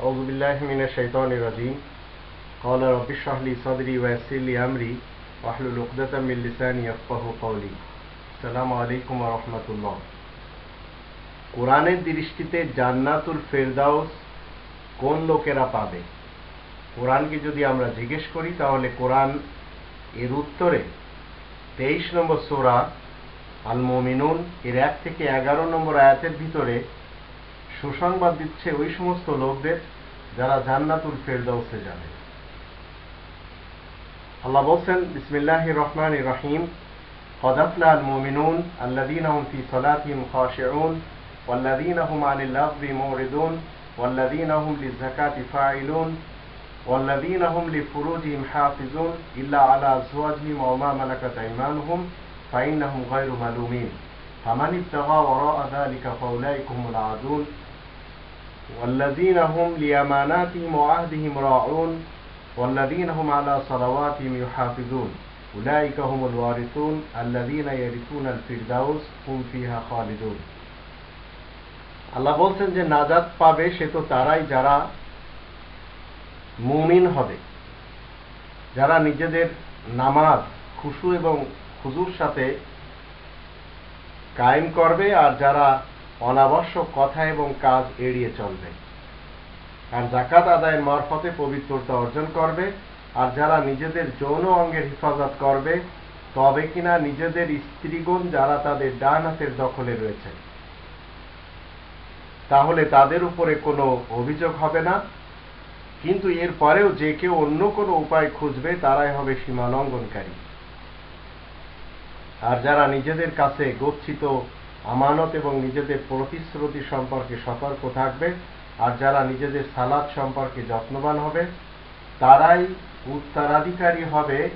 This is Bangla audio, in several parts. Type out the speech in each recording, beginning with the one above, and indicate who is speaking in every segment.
Speaker 1: أعوذ بالله من الشيطان الرجيم قال رب اشرح لي صدري ويسر لي أمري واحلل عقدة من لساني يفقهوا قولي السلام عليكم ورحمة الله কোরআনের দৃষ্টিতে জান্নাতুল ফেরদাউস কোন লোকেরা পাবে কোরআনকে যদি আমরা জিজ্ঞেস করি তাহলে কোরআন এর উত্তরে তেইশ নম্বর সোরা আল মোমিনুন এর এক থেকে এগারো নম্বর আয়াতের ভিতরে সুসংবাদ দিচ্ছে ওই সমস্ত লোকদের যারা জান্নাতুল ফেরদাউসে যাবে আল্লাহ বলছেন বিসমিল্লাহ রহমান রহিম قد أفلح المؤمنون الذين هم في صلاتهم خاشعون والذين هم عن اللغو معرضون والذين هم للزكاة فاعلون والذين هم لفروجهم حافظون إلا على أزواجهم وما ملكت أيمانهم فإنهم غير ملومين فمن ابتغى وراء ذلك فأولئك هم العادون والذين هم لأماناتهم وعهدهم راعون والذين هم على صلواتهم يحافظون أولئك هم الوارثون الذين يرثون الفردوس هم فيها خالدون আল্লাহ বলছেন যে নাজাত পাবে সে তো তারাই যারা মুমিন হবে যারা নিজেদের নামাজ খুশু এবং খুজুর সাথে কায়েম করবে আর যারা অনাবশ্যক কথা এবং কাজ এড়িয়ে চলবে। আর জাকাত আদায়ের মারফতে পবিত্রতা অর্জন করবে, আর যারা নিজেদের যৌন অঙ্গের হেফাজত করবে, তবে কিনা নিজেদের স্ত্রীগণ যারা তাদের ডান হাতের দখলে রয়েছে। তাহলে তাদের উপরে কোনো অভিযোগ হবে না, কিন্তু এর পরেও যে কেউ অন্য কোনো উপায় খুঁজবে, তারাই হবে সীমা লঙ্ঘনকারী আর যারা নিজেদের কাছে গচ্ছিত আমানত এবং নিজেদের প্রতিশ্রুতি সম্পর্কে সতর্ক থাকবে। আর যারা নিজেদের সালাদ সম্পর্কে যত্নবান হবে, তারাই উত্তরাধিকারী হবে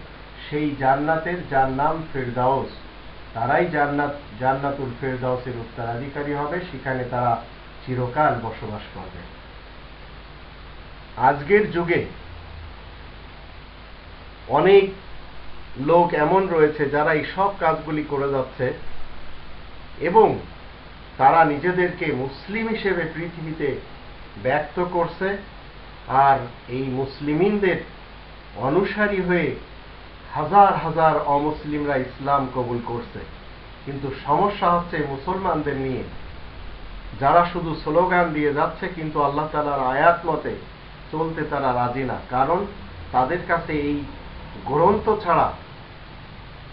Speaker 1: সেই জান্নাতের, যার নাম ফেরদাউস। তারাই জান্নাত, জান্নাতুল ফেরদাউসের উত্তরাধিকারী হবে, সেখানে তারা চিরকাল বসবাস করবে। আজকের যুগে অনেক লোক এমন রয়েছে যারা এই সব কাজগুলি করে যাচ্ছে এবং তারা নিজেদেরকে মুসলিম হিসেবে পৃথিবীতে ব্যক্ত করছে আর এই মুসলিমিনদের অনুসারী হয়ে হাজার হাজার অমুসলিমরা ইসলাম কবুল করছে। কিন্তু সমস্যা হচ্ছে মুসলমানদের নিয়ে। যারা শুধু স্লোগান দিয়ে যাচ্ছে, কিন্তু আল্লাহ তালার আয়াত মতে চলতে তারা রাজি না। কারণ তাদের কাছে এই গ্রন্থ ছাড়া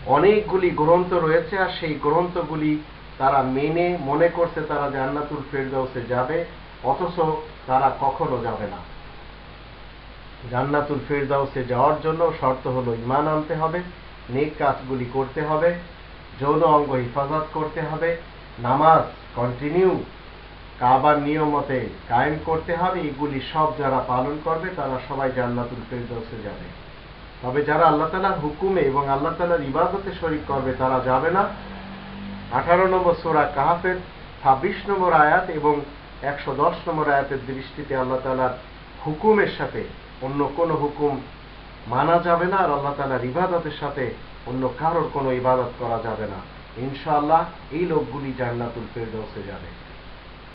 Speaker 1: অনেকগুলি গ্রন্থ রয়েছে, আর সেই গ্রন্থগুলি তারা মেনে, মনে করছে তারা জান্নাতুল ফেরদাউসে যাবে, অথচ তারা কখনো যাবে না। জান্নাতুল ফেরদাউসে যাওয়ার জন্য শর্ত হলো ইমান আনতে হবে, নেক কাজগুলি করতে হবে, যৌন অঙ্গ হেফাজত করতে হবে, নামাজ কন্টিনিউ কাবার নিয়মতে কায়েম করতে হবে, এগুলি সব যারা পালন করবে তারা সবাই জান্নাতুল ফেরদৌসে যাবে। তবে যারা আল্লাহ তালার হুকুমে এবং আল্লাহ তালার ইবাদতে শরিক করবে তারা যাবে না। আঠারো নম্বর সোরা কাহাফের ছাব্বিশ নম্বর আয়াত এবং একশো দশ নম্বর আয়াতের দৃষ্টিতে আল্লাহ তালার হুকুমের সাথে অন্য কোনো হুকুম মানা যাবে না, আর আল্লাহ তালার ইবাদতের সাথে অন্য কারোর কোনো ইবাদত করা যাবে না। ইনশাআল্লাহ এই লোকগুলি জান্নাতুল ফেরদৌসে যাবে।